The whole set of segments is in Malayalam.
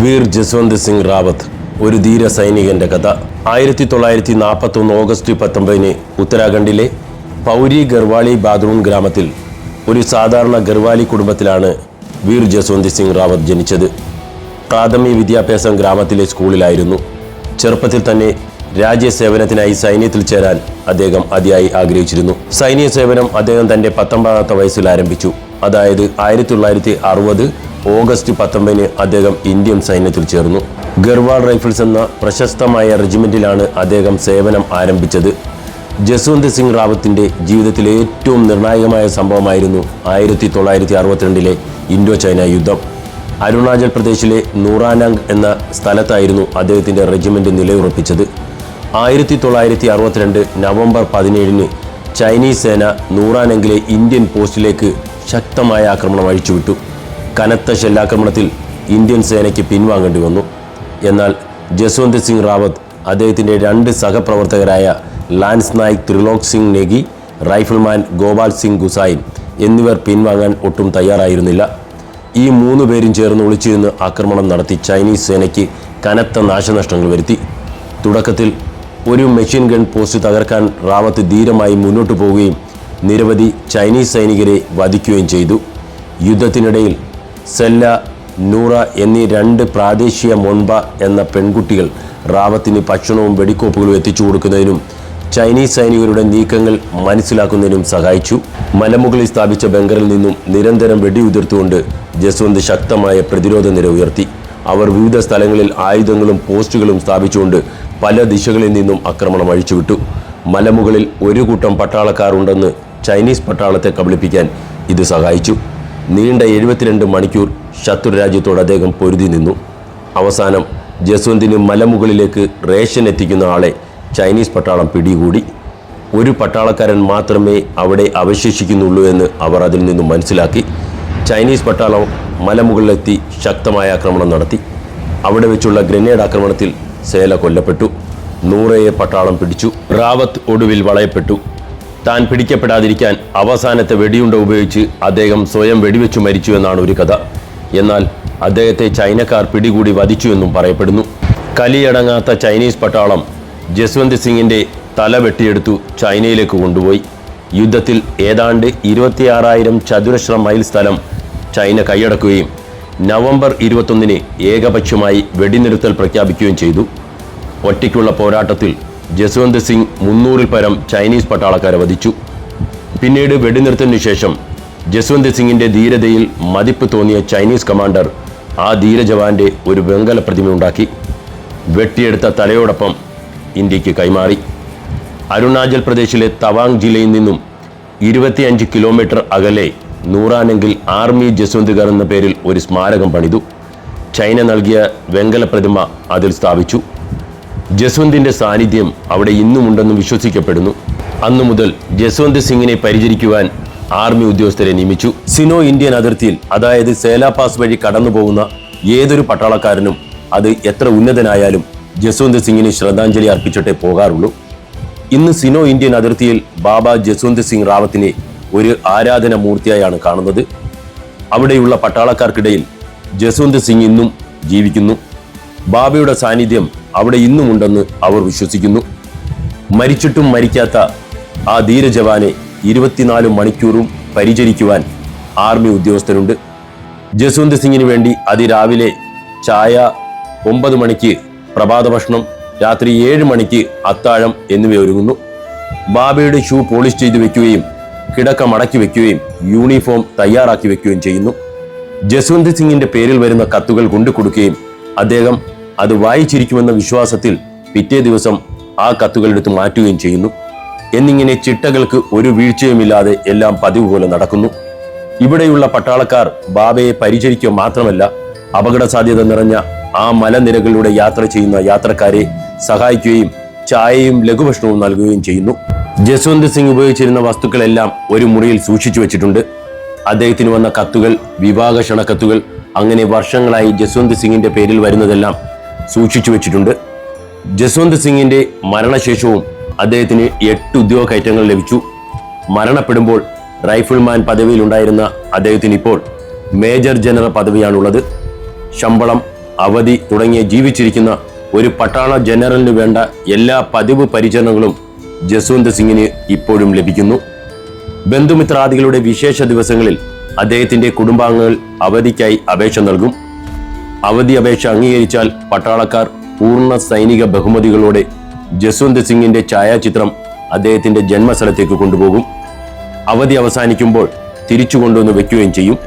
വീർ ജസ്വന്ത് സിംഗ് റാവത്ത് ഒരു ധീര സൈനികന്റെ കഥ. ആയിരത്തി തൊള്ളായിരത്തി നാൽപ്പത്തി ഒന്ന് ഓഗസ്റ്റ് പത്തൊമ്പതിന് ഉത്തരാഖണ്ഡിലെ പൗരി ഗർവാളി ബാദ്രൂൺ ഗ്രാമത്തിൽ ഒരു സാധാരണ ഗർവാലി കുടുംബത്തിലാണ് വീർ ജസ്വന്ത് സിംഗ് റാവത്ത് ജനിച്ചത്. പ്രാഥമിക വിദ്യാഭ്യാസം ഗ്രാമത്തിലെ സ്കൂളിലായിരുന്നു. ചെറുപ്പത്തിൽ തന്നെ രാജ്യസേവനത്തിനായി സൈന്യത്തിൽ ചേരാൻ അദ്ദേഹം അതിയായി ആഗ്രഹിച്ചിരുന്നു. സൈനിക സേവനം അദ്ദേഹം തന്റെ പത്തൊമ്പതാമത്തെ വയസ്സിൽ ആരംഭിച്ചു. അതായത് ആയിരത്തി തൊള്ളായിരത്തി അറുപത് ഓഗസ്റ്റ് പത്തൊമ്പതിന് അദ്ദേഹം ഇന്ത്യൻ സൈന്യത്തിൽ ചേർന്നു. ഗർവാൾ റൈഫിൾസ് എന്ന പ്രശസ്തമായ റെജിമെന്റിലാണ് അദ്ദേഹം സേവനം ആരംഭിച്ചത്. ജസ്വന്ത് സിംഗ് റാവത്തിന്റെ ജീവിതത്തിലെ ഏറ്റവും നിർണായകമായ സംഭവമായിരുന്നു ആയിരത്തി തൊള്ളായിരത്തി അറുപത്തിരണ്ടിലെ ഇൻഡോ ചൈന യുദ്ധം. അരുണാചൽ പ്രദേശിലെ നൂറാനാങ് എന്ന സ്ഥലത്തായിരുന്നു അദ്ദേഹത്തിന്റെ റെജിമെന്റ് നിലയുറപ്പിച്ചത്. ആയിരത്തി തൊള്ളായിരത്തി അറുപത്തിരണ്ട് നവംബർ പതിനേഴിന് ചൈനീസ് സേന നൂറാനങ്കിലെ ഇന്ത്യൻ പോസ്റ്റിലേക്ക് ശക്തമായ ആക്രമണം അഴിച്ചുവിട്ടു. കനത്ത ഷെല്ലാക്രമണത്തിൽ ഇന്ത്യൻ സേനയ്ക്ക് പിൻവാങ്ങേണ്ടി വന്നു. എന്നാൽ ജസ്വന്ത് സിംഗ് റാവത്ത് അദ്ദേഹത്തിന്റെ രണ്ട് സഹപ്രവർത്തകരായ ലാൻസ് നായിക് ത്രിലോക് സിംഗ് നെഗി റൈഫിൾമാൻ ഗോപാൽ സിംഗ് ഗുസായിൻ എന്നിവർ പിൻവാങ്ങാൻ ഒട്ടും തയ്യാറായിരുന്നില്ല. ഈ മൂന്ന് പേരും ചേർന്ന് ഒളിച്ചിരുന്ന് ആക്രമണം നടത്തി ചൈനീസ് സേനയ്ക്ക് കനത്ത നാശനഷ്ടങ്ങൾ വരുത്തി. തുടക്കത്തിൽ ഒരു മെഷീൻ ഗൺ പോസ്റ്റ് തകർക്കാൻ റാവത്ത് ധീരമായി മുന്നോട്ടു പോവുകയും നിരവധി ചൈനീസ് സൈനികരെ വധിക്കുകയും ചെയ്തു. യുദ്ധത്തിനിടയിൽ സെല്ല നൂറ എന്നീ രണ്ട് പ്രാദേശിക മൊൺബ എന്ന പെൺകുട്ടികൾ റാവത്തിന് ഭക്ഷണവും വെടിക്കോപ്പുകളും എത്തിച്ചു കൊടുക്കുന്നതിനും ചൈനീസ് സൈനികരുടെ നീക്കങ്ങൾ മനസ്സിലാക്കുന്നതിനും സഹായിച്ചു. മലമുകളിൽ സ്ഥാപിച്ച ബംഗറിൽ നിന്നും നിരന്തരം വെടിയുതിർത്തുകൊണ്ട് ജസ്വന്ത് ശക്തമായ പ്രതിരോധ നിര ഉയർത്തി. അവർ വിവിധ സ്ഥലങ്ങളിൽ ആയുധങ്ങളും പോസ്റ്റുകളും സ്ഥാപിച്ചുകൊണ്ട് പല ദിശകളിൽ നിന്നും ആക്രമണം അഴിച്ചുവിട്ടു. മലമുകളിൽ ഒരു കൂട്ടം പട്ടാളക്കാരുണ്ടെന്ന് ചൈനീസ് പട്ടാളത്തെ കബളിപ്പിക്കാൻ ഇത് സഹായിച്ചു. നീണ്ട എഴുപത്തിരണ്ട് മണിക്കൂർ ശത്രു രാജ്യത്തോട് അദ്ദേഹം പൊരുതി നിന്നു. അവസാനം ജസ്വന്തിന് മലമുകളിലേക്ക് റേഷൻ എത്തിക്കുന്ന ആളെ ചൈനീസ് പട്ടാളം പിടികൂടി. ഒരു പട്ടാളക്കാരൻ മാത്രമേ അവിടെ അവശേഷിക്കുന്നുള്ളൂ എന്ന് അവർ അതിൽ നിന്നും മനസ്സിലാക്കി. ചൈനീസ് പട്ടാളം മലമുകളിലെത്തി ശക്തമായ ആക്രമണം നടത്തി. അവിടെ വെച്ചുള്ള ഗ്രനേഡ് ആക്രമണത്തിൽ സേല കൊല്ലപ്പെട്ടു. നൂറയെ പട്ടാളം പിടിച്ചു. റാവത്ത് ഒടുവിൽ വളയപ്പെട്ടു. താൻ പിടിക്കപ്പെടാതിരിക്കാൻ അവസാനത്തെ വെടിയുണ്ട ഉപയോഗിച്ച് അദ്ദേഹം സ്വയം വെടിവെച്ചു മരിച്ചു എന്നാണ് ഒരു കഥ. എന്നാൽ അദ്ദേഹത്തെ ചൈനക്കാർ പിടികൂടി വധിച്ചു എന്നും പറയപ്പെടുന്നു. കലിയടങ്ങാത്ത ചൈനീസ് പട്ടാളം ജസ്വന്ത് സിംഗിന്റെ തല വെട്ടിയെടുത്തു ചൈനയിലേക്ക് കൊണ്ടുപോയി. യുദ്ധത്തിൽ ഏതാണ്ട് ഇരുപത്തിയാറായിരം ചതുരശ്ര മൈൽ സ്ഥലം ചൈന കൈയടക്കുകയും നവംബർ ഇരുപത്തൊന്നിന് ഏകപക്ഷമായി വെടിനിർത്തൽ പ്രഖ്യാപിക്കുകയും ചെയ്തു. ഒറ്റയ്ക്കുള്ള പോരാട്ടത്തിൽ ജസ്വന്ത് സിംഗ് മുന്നൂറിൽ പരം ചൈനീസ് പട്ടാളക്കാരെ വധിച്ചു. പിന്നീട് വെടിനിർത്തലിനു ശേഷം ജസ്വന്ത് സിംഗിന്റെ ധീരതയിൽ മതിപ്പ് തോന്നിയ ചൈനീസ് കമാൻഡർ ആ ധീരജവാന്റെ ഒരു വെങ്കല പ്രതിമ ഉണ്ടാക്കി. വെട്ടിയെടുത്ത തലയോടൊപ്പം ഇന്ത്യയ്ക്ക് കൈമാറി. അരുണാചൽ പ്രദേശിലെ തവാങ് ജില്ലയിൽ നിന്നും ഇരുപത്തിയഞ്ച് കിലോമീറ്റർ അകലെ നൂറാനെങ്കിൽ ആർമി ജസ്വന്ത്ഗർ എന്ന പേരിൽ ഒരു സ്മാരകം പണിതു. ചൈന നൽകിയ വെങ്കല പ്രതിമ അതിൽ സ്ഥാപിച്ചു. ജസ്വന്തിന്റെ സാന്നിധ്യം അവിടെ ഇന്നുമുണ്ടെന്ന് വിശ്വസിക്കപ്പെടുന്നു. അന്നു മുതൽ ജസ്വന്ത് സിംഗിനെ പരിചരിക്കുവാൻ ആർമി ഉദ്യോഗസ്ഥരെ നിയമിച്ചു. സിനോ ഇന്ത്യൻ അതിർത്തിയിൽ അതായത് സേലാ പാസ് വഴി കടന്നു പോകുന്ന ഏതൊരു പട്ടാളക്കാരനും അത് എത്ര ഉന്നതനായാലും ജസ്വന്ത് സിംഗിന് ശ്രദ്ധാഞ്ജലി അർപ്പിച്ചിട്ടേ പോകാറുള്ളൂ. ഇന്ന് സിനോ ഇന്ത്യൻ അതിർത്തിയിൽ ബാബ ജസ്വന്ത് സിംഗ് റാവത്തിനെ ഒരു ആരാധന മൂർത്തിയായാണ് കാണുന്നത്. അവിടെയുള്ള പട്ടാളക്കാർക്കിടയിൽ ജസ്വന്ത് സിംഗ് ഇന്നും ജീവിക്കുന്നു. ബാബയുടെ സാന്നിധ്യം അവിടെ ഇന്നുമുണ്ടെന്ന് അവർ വിശ്വസിക്കുന്നു. മരിച്ചിട്ടും മരിക്കാത്ത ആ ധീരജവാനെ ഇരുപത്തിനാല് മണിക്കൂറും പരിചരിക്കുവാൻ ആർമി ഉദ്യോഗസ്ഥരുണ്ട്. ജസ്വന്ത് സിംഗിന് വേണ്ടി അതിരാവിലെ ചായ ഒമ്പത് മണിക്ക് പ്രഭാത ഭക്ഷണം രാത്രി ഏഴ് മണിക്ക് അത്താഴം എന്നിവ ഒരുങ്ങുന്നു ബാബയുടെ ഷൂ പോളിഷ് ചെയ്തു വെക്കുകയും കിടക്ക മടക്കി വെക്കുകയും യൂണിഫോം തയ്യാറാക്കി വെക്കുകയും ചെയ്യുന്നു. ജസ്വന്ത് സിംഗിന്റെ പേരിൽ വരുന്ന കത്തുകൾ കൊണ്ടു കൊടുക്കുകയും അദ്ദേഹം അത് വായിച്ചിരിക്കുമെന്ന വിശ്വാസത്തിൽ പിറ്റേ ദിവസം ആ കത്തുകളെടുത്ത് മാറ്റുകയും ചെയ്യുന്നു. എന്നിങ്ങനെ ചിട്ടകൾക്ക് ഒരു വീഴ്ചയുമില്ലാതെ എല്ലാം പതിവ് പോലെ നടക്കുന്നു. ഇവിടെയുള്ള പട്ടാളക്കാർ ബാബയെ പരിചരിക്കുക മാത്രമല്ല അപകട സാധ്യത നിറഞ്ഞ ആ മലനിരകളിലൂടെ യാത്ര ചെയ്യുന്ന യാത്രക്കാരെ സഹായിക്കുകയും ചായയും ലഘുഭക്ഷണവും നൽകുകയും ചെയ്യുന്നു. ജസ്വന്ത് സിംഗ് ഉപയോഗിച്ചിരുന്ന വസ്തുക്കളെല്ലാം ഒരു മുറിയിൽ സൂക്ഷിച്ചു വെച്ചിട്ടുണ്ട്. അദ്ദേഹത്തിന് വന്ന കത്തുകൾ വിവാഹ ക്ഷണക്കത്തുകൾ അങ്ങനെ വർഷങ്ങളായി ജസ്വന്ത് സിംഗിന്റെ പേരിൽ വരുന്നതെല്ലാം സൂക്ഷിച്ചു വെച്ചിട്ടുണ്ട്. ജസ്വന്ത് സിംഗിന്റെ മരണശേഷവും അദ്ദേഹത്തിന് എട്ട് ഉദ്യോഗ കയറ്റങ്ങൾ ലഭിച്ചു. മരണപ്പെടുമ്പോൾ റൈഫിൾമാൻ പദവിയിലുണ്ടായിരുന്ന അദ്ദേഹത്തിന് ഇപ്പോൾ മേജർ ജനറൽ പദവിയാണുള്ളത്. ശമ്പളം അവധി തുടങ്ങിയ ജീവിച്ചിരിക്കുന്ന ഒരു പട്ടാള ജനറലിന് വേണ്ട എല്ലാ പതിവ് പരിചരണങ്ങളും ജസ്വന്ത് സിംഗിന് ഇപ്പോഴും ലഭിക്കുന്നു. ബന്ധുമിത്രാദികളുടെ വിശേഷ ദിവസങ്ങളിൽ അദ്ദേഹത്തിന്റെ കുടുംബാംഗങ്ങൾ അവധിക്കായി അപേക്ഷ നൽകും. അവധി അപേക്ഷ അംഗീകരിച്ചാൽ പട്ടാളക്കാർ പൂർണ സൈനിക ബഹുമതികളോടെ ജസ്വന്ത് സിംഗിന്റെ ഛായാചിത്രം അദ്ദേഹത്തിന്റെ ജന്മസ്ഥലത്തേക്ക് കൊണ്ടുപോകും. അവധി അവസാനിക്കുമ്പോൾ തിരിച്ചു കൊണ്ടുവന്ന് വെക്കുകയും ചെയ്യും.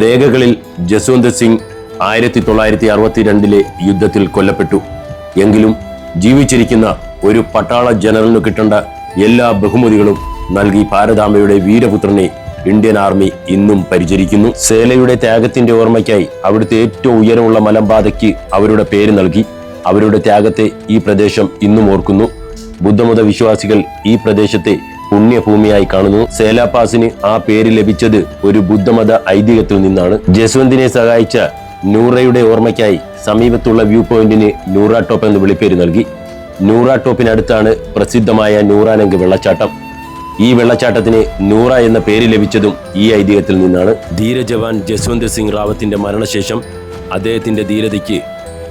രേഖകളിൽ ജസ്വന്ത് സിംഗ് ആയിരത്തി തൊള്ളായിരത്തി അറുപത്തിരണ്ടിലെ യുദ്ധത്തിൽ കൊല്ലപ്പെട്ടു. എങ്കിലും ജീവിച്ചിരിക്കുന്ന ഒരു പട്ടാള ജനറലിന് കിട്ടേണ്ട എല്ലാ ബഹുമതികളും നൽകി ഭാരതാംബയുടെ വീരപുത്രനെ ഇന്ത്യൻ ആർമി ഇന്നും പരിചരിക്കുന്നു. സേലയുടെ ത്യാഗത്തിന്റെ ഓർമ്മയ്ക്കായി അവിടുത്തെ ഏറ്റവും ഉയരമുള്ള മലമ്പാതയ്ക്ക് അവരുടെ പേര് നൽകി. അവരുടെ ത്യാഗത്തെ ഈ പ്രദേശം ഇന്നും ഓർക്കുന്നു. ബുദ്ധമത വിശ്വാസികൾ ഈ പ്രദേശത്തെ പുണ്യഭൂമിയായി കാണുന്നു. സേലാപാസിന് ആ പേര് ലഭിച്ചത് ഒരു ബുദ്ധമത ഐതിഹ്യത്തിൽ നിന്നാണ്. ജസ്വന്തിനെ സഹായിച്ച നൂറയുടെ ഓർമ്മയ്ക്കായി സമീപത്തുള്ള വ്യൂ പോയിന്റിന് നൂറ ടോപ്പ് എന്ന് വിളിപ്പേര് നൽകി. നൂറ ടോപ്പിനടുത്താണ് പ്രസിദ്ധമായ നൂറാനങ്ക് വെള്ളച്ചാട്ടം. ഈ വെള്ളച്ചാട്ടത്തിന് നൂറ എന്ന പേര് ലഭിച്ചതും ഈ ഐതിഹ്യത്തിൽ നിന്നാണ്. ധീരജവാൻ ജസ്വന്ത് സിംഗ് റാവത്തിന്റെ മരണശേഷം അദ്ദേഹത്തിന്റെ ധീരതയ്ക്ക്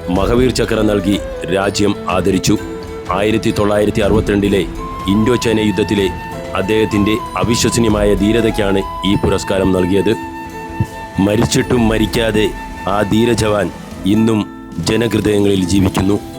മഹവീർ ചക്ര നൽകി രാജ്യം ആദരിച്ചു. ആയിരത്തി തൊള്ളായിരത്തി അറുപത്തിരണ്ടിലെ ഇൻഡോ ചൈന യുദ്ധത്തിലെ അദ്ദേഹത്തിന്റെ അവിശ്വസനീയമായ ധീരതയ്ക്കാണ് ഈ പുരസ്കാരം നൽകിയത്. മരിച്ചിട്ടും മരിക്കാതെ ആ ധീരജവാൻ ഇന്നും ജനഹൃദയങ്ങളിൽ ജീവിക്കുന്നു.